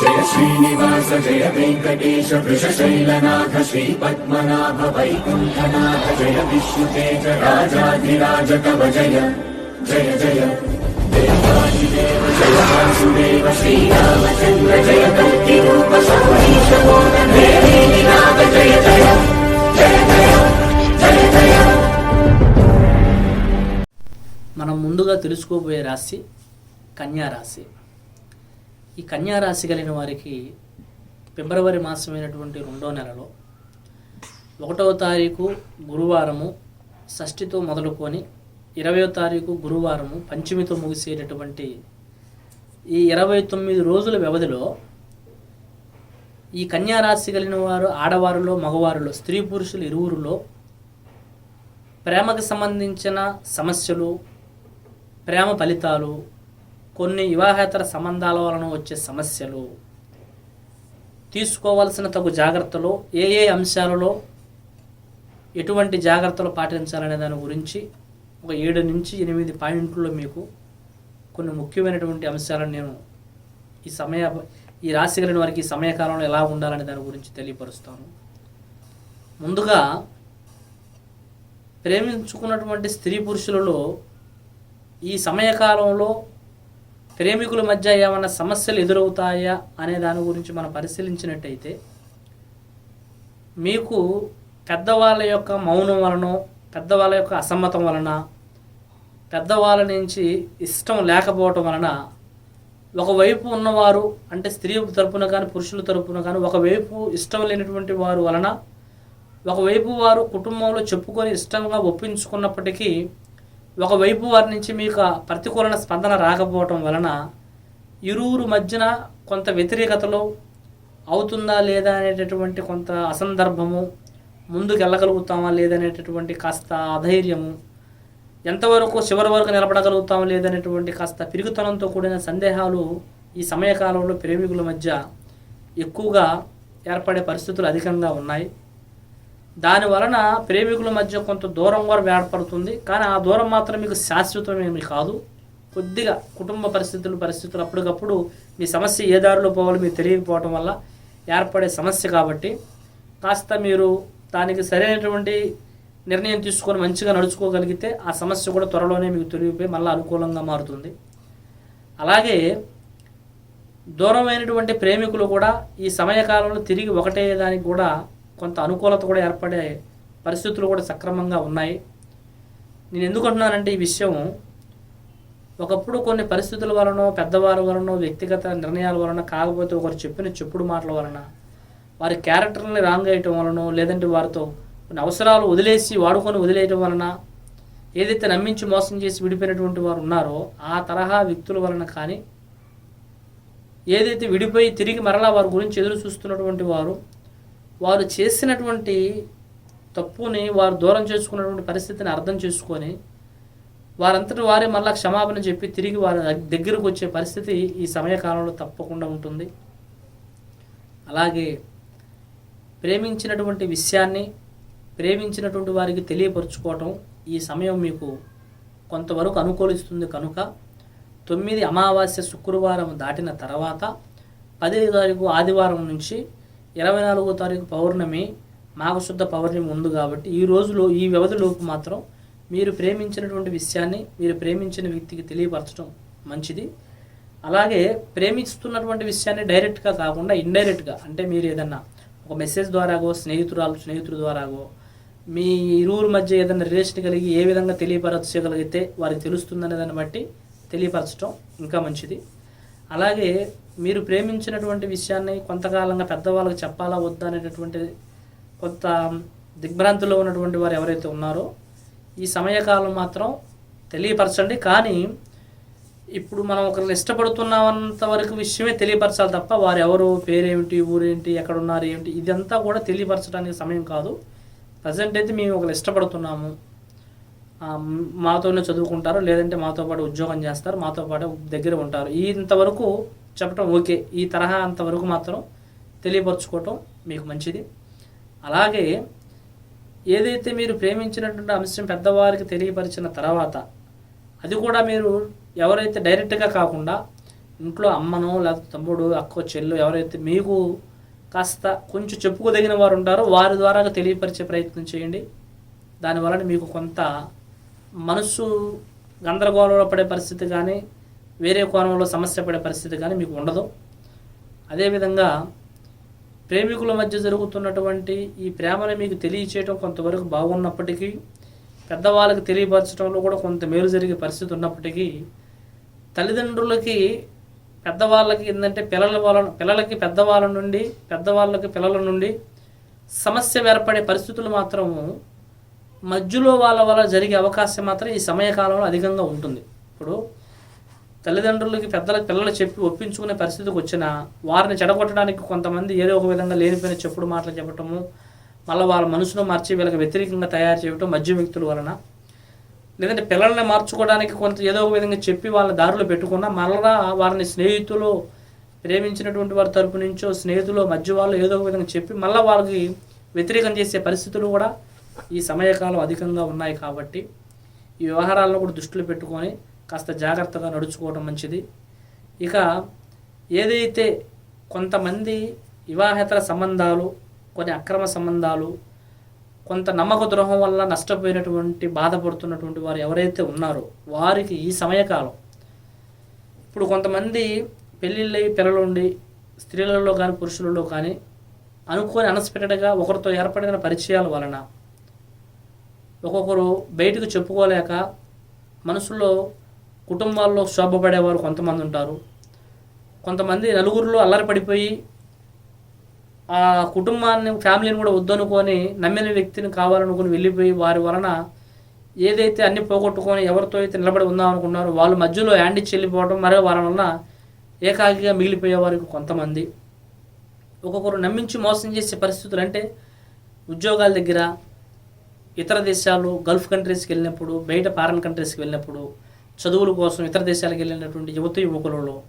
జయ శ్రీనివాస జయ వెంకటేశ వృషశైలనాథ శ్రీ పద్మనాభ వైకుంఠనాథ జయ విష్ణుతేజ రాజాధిరాజ కవ జయ జయ జయ. దేవాదిదేవ జయ వాసుదేవ శ్రీరామచంద్ర జయ కల్కి రూప సౌరీశ నాథ జయ జయ జయ జయ జయ జయ. మనం ముందుగా తెలుసుకోబోయే రాశి కన్యా రాశి. ఈ కన్యారాశి కలిగిన వారికి ఫిబ్రవరి మాసమైనటువంటి రెండో నెలలో ఒకటవ తారీఖు గురువారము షష్ఠితో మొదలుకొని ఇరవయో తారీఖు గురువారము పంచమితో ముగిసేటటువంటి ఈ ఇరవై తొమ్మిది రోజుల వ్యవధిలో ఈ కన్యారాశి కలిగిన వారు ఆడవారిలో మగవారిలో స్త్రీ పురుషులు ఇరువురులో ప్రేమకు సంబంధించిన సమస్యలు ప్రేమ ఫలితాలు కొన్ని వివాహేతర సంబంధాల వలన వచ్చే సమస్యలు. తీసుకోవాల్సిన తగు జాగ్రత్తలు ఏ ఏ అంశాలలో ఎటువంటి జాగ్రత్తలు పాటించాలనే దాని గురించి ఒక ఏడు నుంచి ఎనిమిది పాయింట్లో మీకు కొన్ని ముఖ్యమైనటువంటి అంశాలను నేను ఈ సమయ ఈ రాశి కలిగిన వారికి ఈ సమయకాలంలో ఎలా ఉండాలనే దాని గురించి తెలియపరుస్తాను. ముందుగా ప్రేమించుకున్నటువంటి స్త్రీ పురుషులలో ఈ సమయకాలంలో ప్రేమికుల మధ్య ఏమైనా సమస్యలు ఎదురవుతాయా అనే దాని గురించి మనం పరిశీలించినట్టయితే మీకు పెద్దవాళ్ళ యొక్క మౌనం వలన పెద్దవాళ్ళ యొక్క అసమ్మతం వలన పెద్దవాళ్ళ నుంచి ఇష్టం లేకపోవటం వలన ఒకవైపు ఉన్నవారు అంటే స్త్రీ తరపున కానీ పురుషుల తరపున కానీ ఒకవైపు ఇష్టం లేనటువంటి వారు వలన ఒకవైపు వారు కుటుంబంలో చెప్పుకొని ఇష్టంగా ఒప్పించుకున్నప్పటికీ ఒకవైపు వారి నుంచి మీకు ప్రతికూలన స్పందన రాకపోవటం వలన ఇరువురు మధ్యన కొంత వ్యతిరేకతలో అవుతుందా లేదా అనేటటువంటి కొంత అసందర్భము ముందుకు వెళ్ళగలుగుతామా లేదనేటటువంటి కాస్త అధైర్యము ఎంతవరకు చివరి వరకు నిలబడగలుగుతామా లేదనేటువంటి కాస్త పిరుగుతనంతో కూడిన సందేహాలు ఈ సమయకాలంలో ప్రేమికుల మధ్య ఎక్కువగా ఏర్పడే పరిస్థితులు అధికంగా ఉన్నాయి. దాని వలన ప్రేమికుల మధ్య కొంత దూరం కూడా ఏర్పడుతుంది. కానీ ఆ దూరం మాత్రం మీకు శాశ్వతమేమి కాదు. కొద్దిగా కుటుంబ పరిస్థితులు పరిస్థితులు అప్పటికప్పుడు మీ సమస్య ఏ దారిలో పోవాలో మీకు తెలియకపోవడం వల్ల ఏర్పడే సమస్య కాబట్టి కాస్త మీరు దానికి సరైనటువంటి నిర్ణయం తీసుకొని మంచిగా నడుచుకోగలిగితే ఆ సమస్య కూడా త్వరలోనే మీకు తొలగిపోయి మళ్ళీ అనుకూలంగా మారుతుంది. అలాగే దూరమైనటువంటి ప్రేమికులు కూడా ఈ సమయకాలంలో తిరిగి ఒకటే దానికి కూడా కొంత అనుకూలత కూడా ఏర్పడే పరిస్థితులు కూడా సక్రమంగా ఉన్నాయి. నేను ఎందుకు అంటున్నానంటే ఈ విషయం ఒకప్పుడు కొన్ని పరిస్థితుల వలన పెద్దవారి వలన వ్యక్తిగత నిర్ణయాల వలన కాకపోతే ఒకరు చెప్పిన చెప్పుడు మాటల వలన వారి క్యారెక్టర్ని రాంగ్ అయ్యటం వలన లేదంటే వారితో కొన్ని అవసరాలు వదిలేసి వాడుకొని వదిలేయటం వలన ఏదైతే నమ్మించి మోసం చేసి విడిపోయినటువంటి వారు ఉన్నారో ఆ తరహా వ్యక్తుల వలన కానీ ఏదైతే విడిపోయి తిరిగి మరలా వారి గురించి ఎదురు చూస్తున్నటువంటి వారు వారు చేసినటువంటి తప్పుని వారు దూరం చేసుకున్నటువంటి పరిస్థితిని అర్థం చేసుకొని వారంతటి వారే మళ్ళా క్షమాపణ చెప్పి తిరిగి వారి దగ్గరకు వచ్చే పరిస్థితి ఈ సమయకాలంలో తప్పకుండా ఉంటుంది. అలాగే ప్రేమించినటువంటి విషయాన్ని ప్రేమించినటువంటి వారికి తెలియపరుచుకోవటం ఈ సమయం మీకు కొంతవరకు అనుకూలిస్తుంది కనుక తొమ్మిది అమావాస్య శుక్రవారం దాటిన తర్వాత పది తారీఖు ఆదివారం నుంచి ఇరవై నాలుగో తారీఖు పౌర్ణమి మాఘశుద్ధ పౌర్ణమి ఉంది కాబట్టి ఈ రోజులో ఈ వ్యవధిలోపు మాత్రం మీరు ప్రేమించినటువంటి విషయాన్ని మీరు ప్రేమించిన వ్యక్తికి తెలియపరచడం మంచిది. అలాగే ప్రేమిస్తున్నటువంటి విషయాన్ని డైరెక్ట్గా కాకుండా ఇండైరెక్ట్గా అంటే మీరు ఏదన్నా ఒక మెసేజ్ ద్వారాగో స్నేహితురాలు స్నేహితుల ద్వారాగో మీ ఇరువురు మధ్య ఏదైనా రిలేషన్ కలిగి ఏ విధంగా తెలియపరచగలిగితే వారికి తెలుస్తుందనే దాన్ని బట్టి తెలియపరచడం ఇంకా మంచిది. అలాగే మీరు ప్రేమించినటువంటి విషయాన్ని కొంతకాలంగా పెద్దవాళ్ళకి చెప్పాలా వద్దా అనేటటువంటి కొంత దిగ్భ్రాంతిలో ఉన్నటువంటి వారు ఎవరైతే ఉన్నారో ఈ సమయకాలం మాత్రం తెలియపరచండి. కానీ ఇప్పుడు మనం ఒకరిని ఇష్టపడుతున్నామంత వరకు విషయమే తెలియపరచాలి తప్ప వారు ఎవరు పేరేమిటి ఊరేంటి ఎక్కడున్నారు ఏమిటి ఇదంతా కూడా తెలియపరచడానికి సమయం కాదు. ప్రజెంట్ అయితే మేము ఒకరు ఇష్టపడుతున్నాము. మాతోనే చదువుకుంటారు లేదంటే మాతో పాటు ఉద్యోగం చేస్తారు మాతో పాటు దగ్గర ఉంటారు. ఇంతవరకు చెప్పటం ఓకే. ఈ తరహా అంతవరకు మాత్రం తెలియపరచుకోవటం మీకు మంచిది. అలాగే ఏదైతే మీరు ప్రేమించినటువంటి అంశం పెద్దవారికి తెలియపరిచిన తర్వాత అది కూడా మీరు ఎవరైతే డైరెక్ట్గా కాకుండా ఇంట్లో అమ్మనో లేకపోతే తమ్ముడు అక్క చెల్లు ఎవరైతే మీకు కాస్త కొంచెం చెప్పుకోదగిన వారు ఉంటారో వారి ద్వారా తెలియపరిచే ప్రయత్నం చేయండి. దానివలన మీకు కొంత మనసు గందరగోళంలో పడే పరిస్థితి కానీ వేరే కోణంలో సమస్య పడే పరిస్థితి కానీ మీకు ఉండదు. అదేవిధంగా ప్రేమికుల మధ్య జరుగుతున్నటువంటి ఈ ప్రేమను మీకు తెలియచేయటం కొంతవరకు బాగున్నప్పటికీ పెద్దవాళ్ళకి తెలియపరచడంలో కూడా కొంత మేలు జరిగే పరిస్థితి ఉన్నప్పటికీ తల్లిదండ్రులకి పెద్దవాళ్ళకి ఏంటంటే పిల్లల వాళ్ళ పిల్లలకి పెద్దవాళ్ళ నుండి పెద్దవాళ్ళకి పిల్లల నుండి సమస్య ఏర్పడే పరిస్థితులు మాత్రము మధ్యలో వాళ్ళ వల్ల జరిగే అవకాశం మాత్రం ఈ సమయకాలంలో అధికంగా ఉంటుంది. ఇప్పుడు తల్లిదండ్రులకి పెద్దల పిల్లలు చెప్పి ఒప్పించుకునే పరిస్థితికి వచ్చినా వారిని చెడగొట్టడానికి కొంతమంది ఏదో ఒక విధంగా లేనిపోయిన చెప్పుడు మాటలు చెప్పటము మళ్ళీ వాళ్ళ మనసును మార్చి వీళ్ళకి వ్యతిరేకంగా తయారు చేయటం మధ్య వ్యక్తుల వలన. లేదంటే పిల్లల్ని మార్చుకోవడానికి కొంత ఏదో ఒక విధంగా చెప్పి వాళ్ళ దారిలో పెట్టుకున్నా మళ్ళా వారిని స్నేహితులు ప్రేమించినటువంటి వారి తరపు నుంచో స్నేహితులు మధ్య వాళ్ళు ఏదో ఒక విధంగా చెప్పి మళ్ళీ వాళ్ళకి వ్యతిరేకం చేసే పరిస్థితులు కూడా ఈ సమయకాలం అధికంగా ఉన్నాయి కాబట్టి ఈ వ్యవహారాలను కూడా దృష్టిలో పెట్టుకొని కాస్త జాగ్రత్తగా నడుచుకోవడం మంచిది. ఇక ఏదైతే కొంతమంది వివాహేతర సంబంధాలు కొన్ని అక్రమ సంబంధాలు కొంత నమ్మక ద్రోహం వల్ల నష్టపోయినటువంటి బాధపడుతున్నటువంటి వారు ఎవరైతే ఉన్నారో వారికి ఈ సమయకాలం. ఇప్పుడు కొంతమంది పెళ్ళిళ్ళై పిల్లలుండి స్త్రీలలో కానీ పురుషులలో కానీ అనుకోని అనస్పెక్టెడ్గా ఒకరితో ఏర్పడిన పరిచయాల వలన ఒక్కొక్కరు బయటకు చెప్పుకోలేక మనసులో కుటుంబాల్లో శోభపడేవారు కొంతమంది ఉంటారు. కొంతమంది నలుగురిలో అల్లరి పడిపోయి ఆ కుటుంబాన్ని ఫ్యామిలీని కూడా వద్దనుకొని నమ్మిన వ్యక్తిని కావాలనుకుని వెళ్ళిపోయి వారి వలన ఏదైతే అన్ని పోగొట్టుకొని ఎవరితో అయితే నిలబడి ఉందాం అనుకున్నారో వాళ్ళ మధ్యలో యాండి చెల్లిపోవడం మరో వారి వలన ఏకాకిగా మిగిలిపోయేవారికి కొంతమంది. ఒక్కొక్కరు నమ్మించి మోసం చేసే పరిస్థితులు అంటే ఉద్యోగాల దగ్గర ఇతర దేశాలు గల్ఫ్ కంట్రీస్కి వెళ్ళినప్పుడు బయట ఫారెన్ కంట్రీస్కి వెళ్ళినప్పుడు చదువుల కోసం ఇతర దేశాలకు వెళ్ళినటువంటి యువత యువకులలో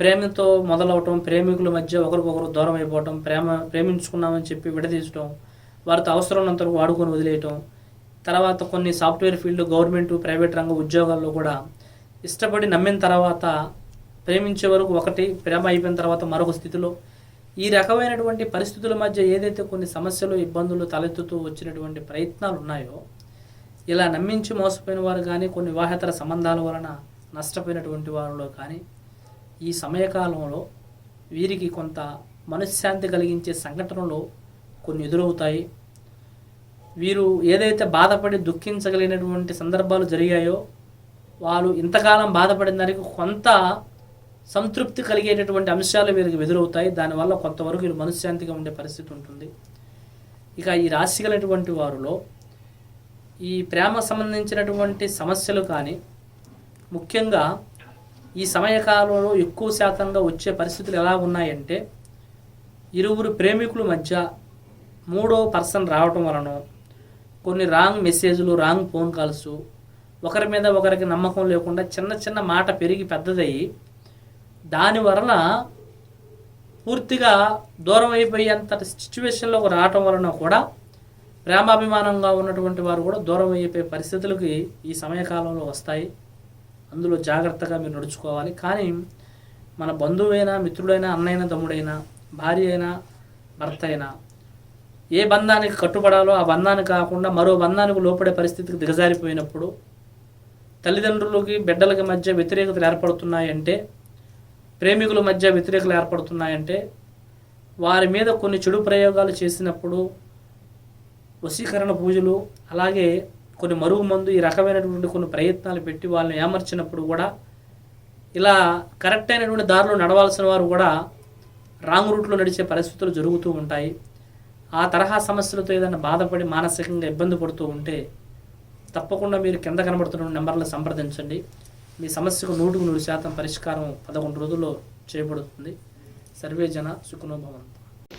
ప్రేమతో మొదలవటం ప్రేమికుల మధ్య ఒకరికొకరు దూరం అయిపోవటం ప్రేమ ప్రేమించుకున్నామని చెప్పి విడదీయటం వారితో అవసరం వాడుకొని వదిలేయటం తర్వాత కొన్ని సాఫ్ట్వేర్ ఫీల్డ్ గవర్నమెంట్ ప్రైవేట్ రంగ ఉద్యోగాల్లో కూడా ఇష్టపడి నమ్మిన తర్వాత ప్రేమించే వరకు ఒకటి ప్రేమ అయిపోయిన తర్వాత మరొక స్థితిలో. ఈ రకమైనటువంటి పరిస్థితుల మధ్య ఏదైతే కొన్ని సమస్యలు ఇబ్బందులు తలెత్తుతూ వచ్చినటువంటి ప్రయత్నాలు ఉన్నాయో ఇలా నమ్మించి మోసపోయిన వారు కానీ కొన్ని వివాహేతర సంబంధాల వలన నష్టపోయినటువంటి వారిలో కానీ ఈ సమయకాలంలో వీరికి కొంత మనశ్శాంతి కలిగించే సంఘటనలు కొన్ని ఎదురవుతాయి. వీరు ఏదైతే బాధపడి దుఃఖించగలిగినటువంటి సందర్భాలు జరిగాయో వాళ్ళు ఇంతకాలం బాధపడిన దానికి కొంత సంతృప్తి కలిగేటటువంటి అంశాలు వీరికి ఎదురవుతాయి. దానివల్ల కొంతవరకు వీరు మనశ్శాంతిగా ఉండే పరిస్థితి ఉంటుంది. ఇక ఈ రాశి కలిగినటువంటి వారిలో ఈ ప్రేమ సంబంధించినటువంటి సమస్యలు కానీ ముఖ్యంగా ఈ సమయకాలంలో ఎక్కువ శాతంగా వచ్చే పరిస్థితులు ఎలా ఉన్నాయంటే ఇరువురు ప్రేమికుల మధ్య మూడో పర్సన్ రావటం వలన కొన్ని రాంగ్ మెసేజ్లు రాంగ్ ఫోన్ కాల్స్ ఒకరి మీద ఒకరికి నమ్మకం లేకుండా చిన్న చిన్న మాట పెరిగి పెద్దదయ్యి దాని వలన పూర్తిగా దూరం అయిపోయేంత సిచ్యువేషన్లోకి రావటం వలన కూడా ప్రేమాభిమానంగా ఉన్నటువంటి వారు కూడా దూరం అయిపోయే పరిస్థితులకి ఈ సమయకాలంలో వస్తాయి. అందులో జాగ్రత్తగా మీరు నడుచుకోవాలి. కానీ మన బంధువైనా మిత్రుడైనా అన్నైనా తమ్ముడైనా భార్య అయినా భర్త అయినా ఏ బంధానికి కట్టుబడాలో ఆ బంధానికి కాకుండా మరో బంధానికి లోపడే పరిస్థితికి దిగజారిపోయినప్పుడు తల్లిదండ్రులకి బిడ్డలకి మధ్య వ్యతిరేకతలు ఏర్పడుతున్నాయంటే ప్రేమికుల మధ్య వ్యతిరేకలు ఏర్పడుతున్నాయంటే వారి మీద కొన్ని చెడు ప్రయోగాలు చేసినప్పుడు వశీకరణ పూజలు అలాగే కొన్ని మరుగు మందు ఈ రకమైనటువంటి కొన్ని ప్రయత్నాలు పెట్టి వాళ్ళని ఏమర్చినప్పుడు కూడా ఇలా కరెక్ట్ అయినటువంటి దారిలో నడవాల్సిన వారు కూడా రాంగ్ రూట్లో నడిచే పరిస్థితులు జరుగుతూ ఉంటాయి. ఆ తరహా సమస్యలతో ఏదైనా బాధపడి మానసికంగా ఇబ్బంది పడుతూ ఉంటే తప్పకుండా మీరు కింద కనబడుతున్న నెంబర్లను సంప్రదించండి. మీ సమస్యకు నూటికి నూరు శాతం పరిష్కారం పదకొండు రోజుల్లో చేయబడుతుంది సర్వే జన సుఖనోభవంతు